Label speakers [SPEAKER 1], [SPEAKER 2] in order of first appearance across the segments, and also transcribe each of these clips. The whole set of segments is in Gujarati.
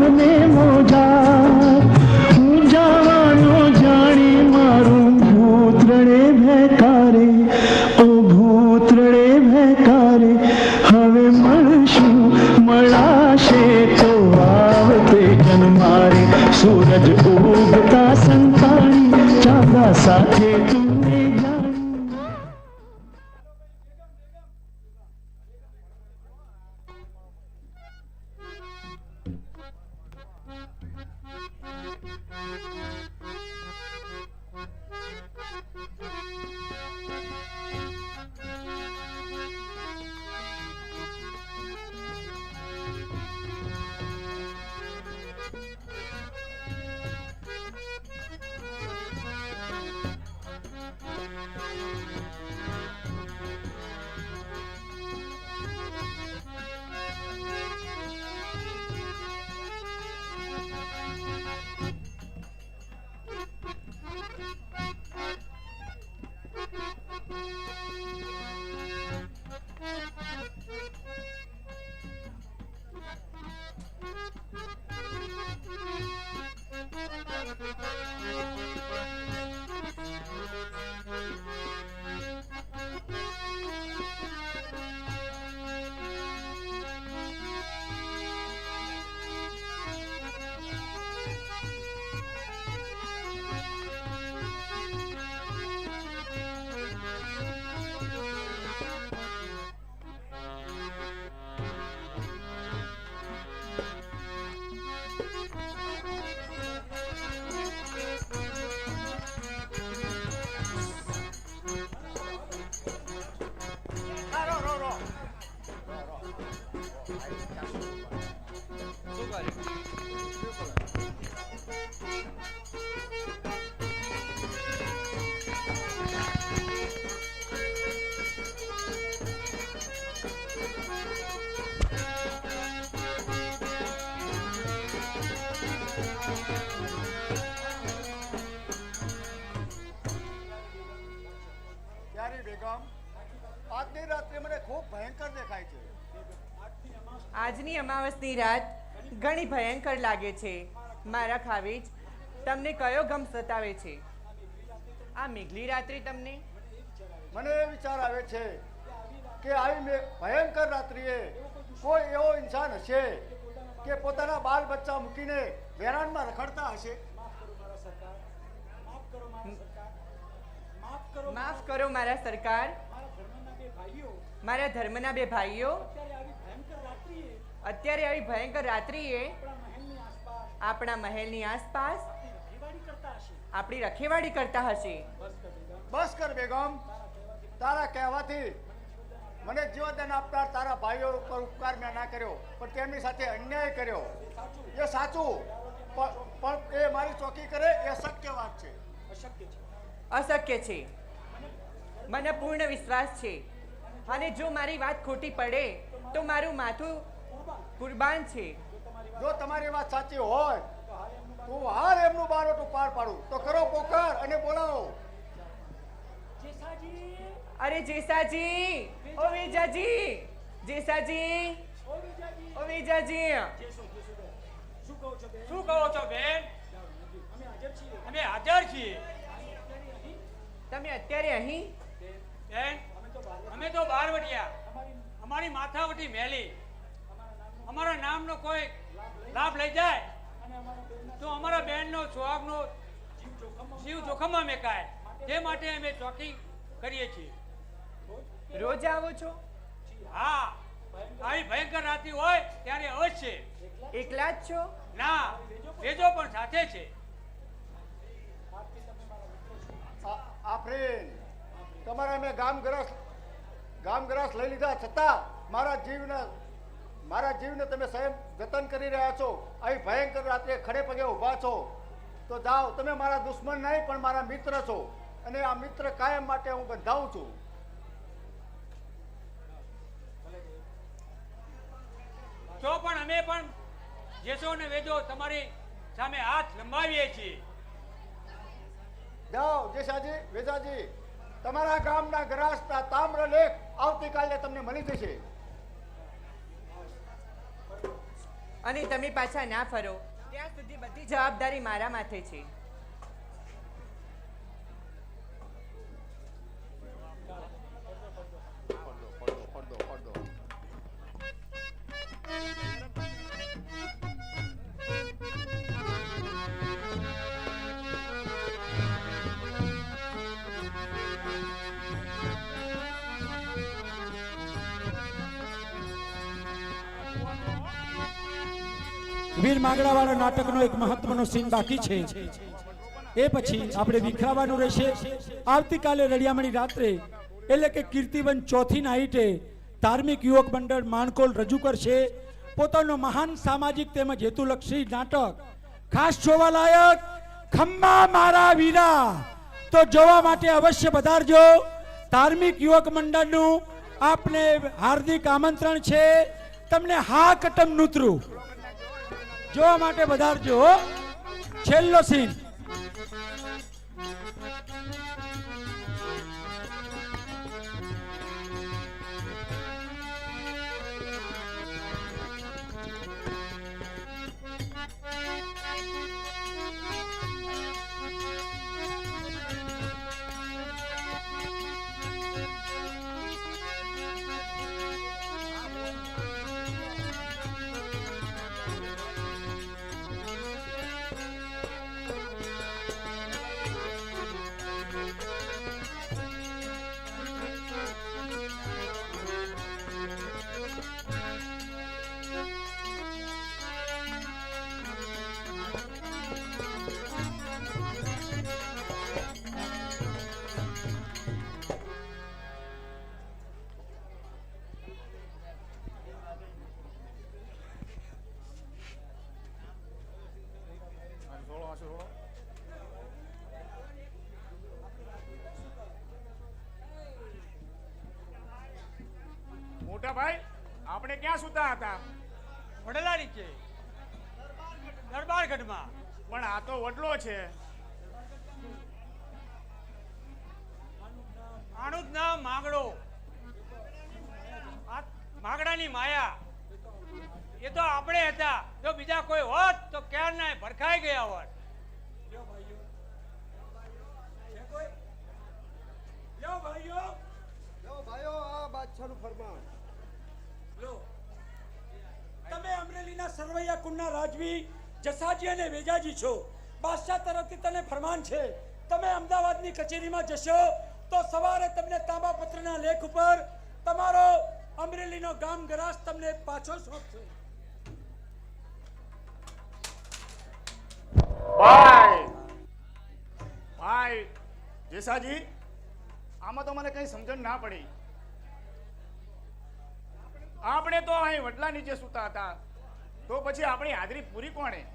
[SPEAKER 1] I'm
[SPEAKER 2] name of આજની
[SPEAKER 3] અમાવસની રાત ઘણી ભયંકર લાગે છે. મારા ખાવીજ તમને કયો ગમ સતાવે છે? આ મેઘલી રાત્રિ તમને?
[SPEAKER 2] મને એ વિચાર આવે છે કે આવી ભયંકર રાત્રિએ કોઈ એવો ઇન્સાન હશે કે પોતાના બાલ બચ્ચા મૂકીને વેરાનમાં રખડતા હશે?
[SPEAKER 3] માફ કરો મારા સરકાર. મારા ધર્મના બે ભાઈઓ. અત્યારે આવી ભયંકર રાત્રિએ આપણા મહેલની આસપાસ આપણી રખેવાડી કરતા હશે.
[SPEAKER 2] બસ કર બેગમ. તારા કહેવાથી મને જીવદાન આપનાર તારા ભાઈઓ ઉપર ઉપકાર મેં ના કર્યો પણ તેમની સાથે અન્યાય કર્યો. એ સાચું પણ એ મારી ચોકી કરે એ શક્ય વાત છે.
[SPEAKER 3] અશક્ય છે. મને પૂર્ણ વિશ્વાસ છે. અને જો મારી વાત ખોટી પડે તો મારું માથું કુરબાન છે.
[SPEAKER 2] જો તમારી વાત સાચી હોય તો હું હાલ એમનું બારોટું પાર પાડું. તો કરો પોકાર અને બોલાવો.
[SPEAKER 3] અરે જેસાજી ઓ વેજાજી જેસાજી ઓ વેજાજી.
[SPEAKER 4] શું કહો છો બેન? અમે હાજર છીએ.
[SPEAKER 3] તમે અત્યારે અહીં?
[SPEAKER 4] બેન અમે તો બારવટિયા. અમારી માથાવટી મેલી. અમારા નામનો કોઈ લાભ લઈ જાય તો અમારા બેનનો સુહાગનો જીવ જોખમમાં મેકાય. તે માટે અમે ચોકી કરીએ છીએ.
[SPEAKER 3] રોજ આવો છો?
[SPEAKER 4] હા આવી ભયંકર રાતી હોય ત્યારે અવશ્ય.
[SPEAKER 3] એકલા જ છો?
[SPEAKER 4] ના વેજો પણ સાથે છે.
[SPEAKER 2] આફરીન તમારા મેં ગામ ગ્રસ ગામ ગ્રસ લઈ લીધા. છતાં મારા જીવને મારા જીવને તમે સ્વયં જતન કરી રહ્યા છો. આવી ભયંકર રાત્રે ખડે પગે ઊભા છો. તો જાઓ તમે મારા દુશ્મન નહીં પણ મારા મિત્ર છો. અને આ મિત્ર કાયમ માટે હું બંધાવું છું.
[SPEAKER 4] તો પણ અમે પણ જેસો ને વેજો તમારી સામે હાથ લંબાવીએ છીએ.
[SPEAKER 2] જાઓ જેસાજી વેજાજી તમારા ગામના ગ્રાસના તામ્ર લેખ આવતીકાલે તમને મળી જશે.
[SPEAKER 3] અને તમે પાછા ના ફરો. ત્યાં સુધી બધી જવાબદારી મારા માથે છે.
[SPEAKER 5] વીર માંગડાવાળા નાટકનો એક મહત્વનો સીન બાકી છે. એ પછી આપણે વિખરાવાનું રહેશે. આવતીકાલે રળિયામણી રાત્રે, એટલે કે કીર્તિવન ચોથી નાઇટે, ધાર્મિક યુવક મંડળ માણકોલ રજૂ કરશે. પોતાનું મહાન સામાજિક તેમજ હેતુલક્ષી નાટક. ખાસ જોવા લાયક ખમ્મા મારા વીરા. તો જોવા માટે અવશ્ય પધારજો. ધાર્મિક યુવક મંડળનું આપને હાર્દિક આમંત્રણ છે. તમને હા કટમ નૂતરું. જોવા માટે વધારજો. છેલ્લો સીન
[SPEAKER 6] મોટા ભાઈ આપણે ક્યાં સુતા હતા?
[SPEAKER 4] વડલા નીચે દરબારગઢમાં
[SPEAKER 6] પણ આ તો વડલો છે.
[SPEAKER 4] આનું ના નામ માગડો માગડાની માયા. એ તો આપણે હતા. જો બીજા કોઈ હોત તો ક્યારના ભરખાઈ ગયા હોત.
[SPEAKER 5] ભાઈઓ.
[SPEAKER 2] ભાઈઓ. આ બાદશાહનું ફરમાન.
[SPEAKER 5] લો તમે અમરેલીના સરવૈયા કુંડના રાજવી, જસાજી અને વેજાજી છો. બાદશાહ તરફથી તને ફરમાન છે, તમે અમદાવાદની કચેરીમાં જશો તો સવારે તમને તાંબાપત્રના લેખ ઉપર તમારો અમરેલીનો ગામ ગરાસ તમને પાછો સોંપશે.
[SPEAKER 6] ભાઈ! ભાઈ, જેસાજી, આમાં તો મને કંઈ સમજણ ના પડી. આપણે તો અહીં વડલા નીચે સૂતા હતા. તો પછી આપણી હાજરી પૂરી કોણે?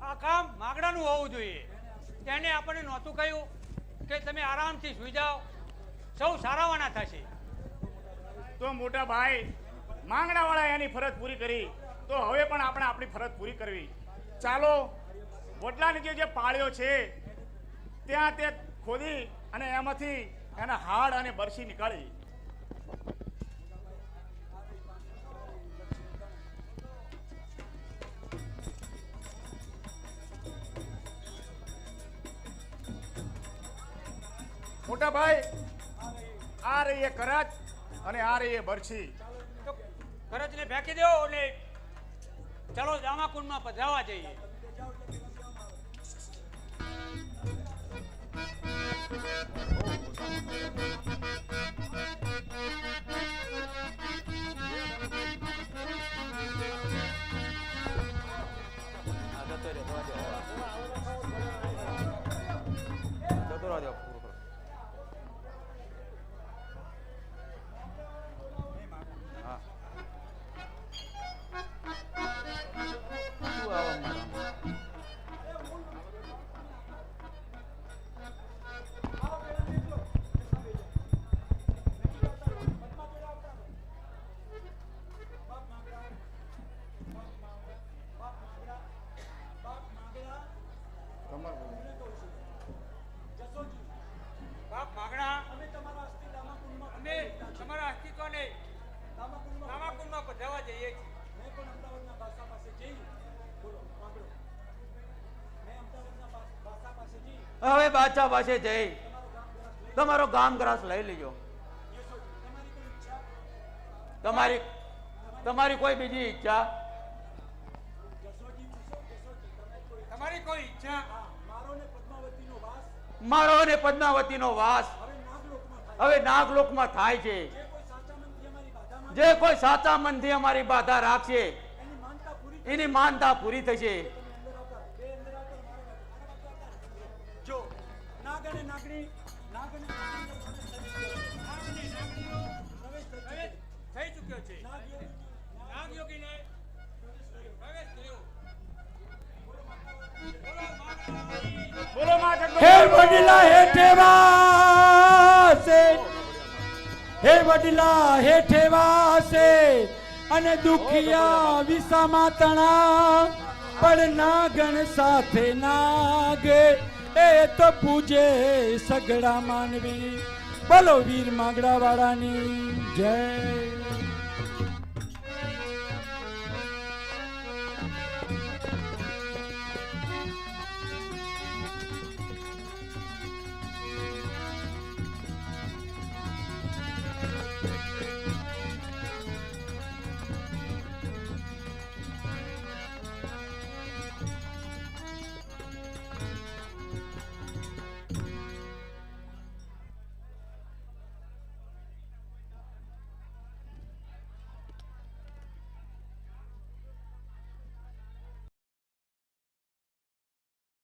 [SPEAKER 5] આ કામ માગડાનું હોવું જોઈએ.
[SPEAKER 4] તેને આપણને નહોતું કહ્યું કે તમે આરામથી સુઈ જાઓ. સૌ સારાવાના થશે.
[SPEAKER 6] તો મોટા ભાઈ માંગણાવાળા એની ફરજ પૂરી કરી. તો હવે પણ આપણે આપણી ફરજ પૂરી કરવી. ચાલો વડલા નીચે જે પાળ્યો છે, ત્યાં તે ખોદી અને એમાંથી એના હાડ અને બરસી નીકાળી. મોટા ભાઈ, આ રહી એ કરચ અને આ રહી એ બરછી
[SPEAKER 4] તો કરજને ફેંકી દો અને ચલો જામાકુંડમાં પધરાવા જઈએ Thank you.
[SPEAKER 7] બાદશાહ પાસે જઈ તમારો ગામ ગ્રાસ લઈ લેજો. તમારી તમારી કોઈ બીજી ઈચ્છા?
[SPEAKER 4] તમારી કોઈ ઈચ્છા?
[SPEAKER 7] મારો અને પદ્માવતીનો વાસ. હવે નાગલોકમાં થાય છે. જે કોઈ સાચા મનથી અમારી બાધા રાખશે એની માનતા પૂરી થશે.
[SPEAKER 5] નાગ અને નાગણી નાગ
[SPEAKER 4] પ્રવેશ થઈ ચૂક્યો છે. નાગયોગીને પ્રવેશ કર્યો. બોલો
[SPEAKER 6] બોલો
[SPEAKER 4] માંગણાવાળી.
[SPEAKER 6] માં જગદંબા
[SPEAKER 5] હે વડીલા હે વાસે હે વડીલા હે વાસે અને દુખિયા વિસામાં તણા. પણ નાગણ સાથે નાગે. એ તો પૂજે સગડા માનવી. બોલો વીર માગડા વાળાની જય.